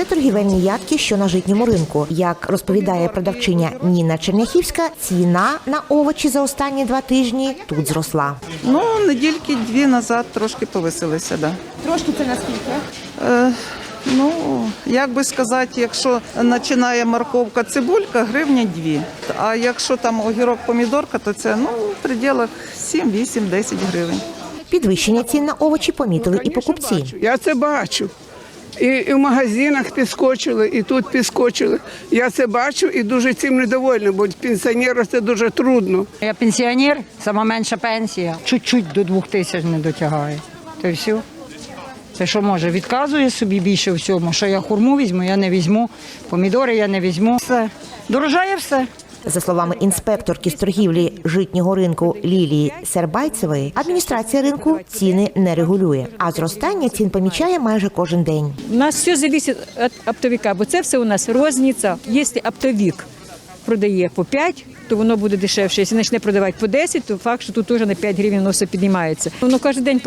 Це торгівельні ядки, що на житньому ринку. Як розповідає продавчиня Ніна Черняхівська, ціна на овочі за останні два тижні тут зросла. Ну, недільки дві назад трошки повисилися, да. Трошки це наскільки? Е, ну, як би сказати, якщо починає морковка цибулька, гривня дві. А якщо там огірок помідорка, то це ну, в пределах 7, 8, 10 гривень. Підвищення цін на овочі помітили і покупці. Бачу, Я це бачу. І, і в магазинах підскочили, і тут підскочили. Я це бачу і дуже цим недовольна, бо пенсіонеру це дуже трудно. Я пенсіонер, сама менша пенсія. Чуть-чуть до двох тисяч не дотягає. То все. Це що може? Відказує собі більше всьому, що я хурму візьму, я не візьму, помідори я не візьму. Все. Дорожає все. За словами інспекторки з торгівлі житнього ринку Лілії Сербайцевої, адміністрація ринку ціни не регулює, а зростання цін помічає майже кожен день. У нас все залежить від оптовика, бо це все у нас розниця. Якщо оптовик продає по 5, то воно буде дешевше. Якщо почне продавати по 10, то факт, що тут теж на 5 гривень воно все піднімається. Воно кожен день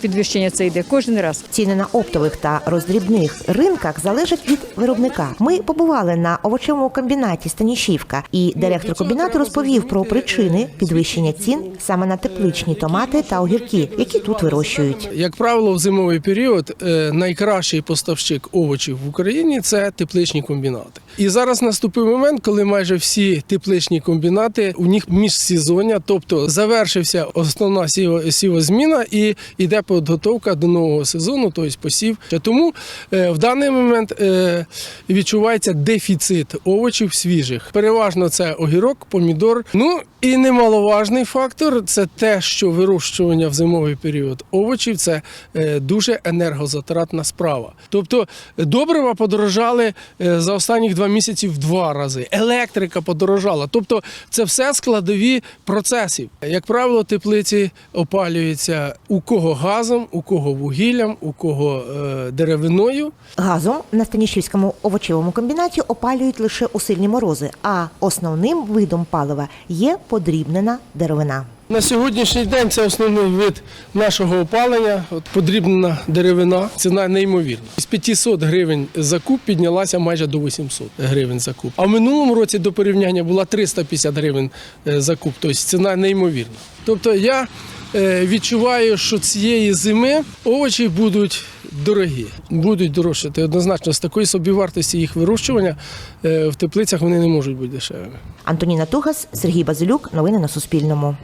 підвищення це йде, кожен раз. Ціни на оптових та роздрібних ринках залежать від виробника. Ми побували на овочевому комбінаті Станішівка, і директор комбінату розповів про причини підвищення цін саме на тепличні томати та огірки, які тут вирощують. Як правило, в зимовий період е, найкращий поставщик овочів в Україні це тепличні комбінати. І зараз наступив момент, коли майже всі тепличні комбінати у них міжсезоння, тобто завершився основна сівозміна і йде підготовка до нового сезону, тобто посів. Тому е, в даний момент е, відчувається дефіцит овочів свіжих. Переважно це огірок, помідор. Ну і немаловажний фактор це те, що вирощування в зимовий період овочів це е, дуже енергозатратна справа. Тобто добрива подорожали за останні два місяці в два рази. Електрика подорожала. Тобто, це все складові процесів. Як правило, теплиці опалюються у кого газом, у кого вугіллям, у кого е, деревиною. Газом на Станішівському овочевому комбінаті опалюють лише у сильні морози, а основним видом палива є подрібнена деревина. На сьогоднішній день це основний вид нашого опалення. От подрібнена деревина, ціна неймовірна. З 500 гривень за куб піднялася майже до 800 гривень за куб. А в минулому році до порівняння була 350 гривень е, за куб. Тобто ціна неймовірна. Тобто я е, відчуваю, що цієї зими овочі будуть дорогі, будуть дорожчати. Однозначно, з такої собівартості їх вирощування е, в теплицях вони не можуть бути дешевими. Антоніна Тугас, Сергій Базилюк. Новини на Суспільному.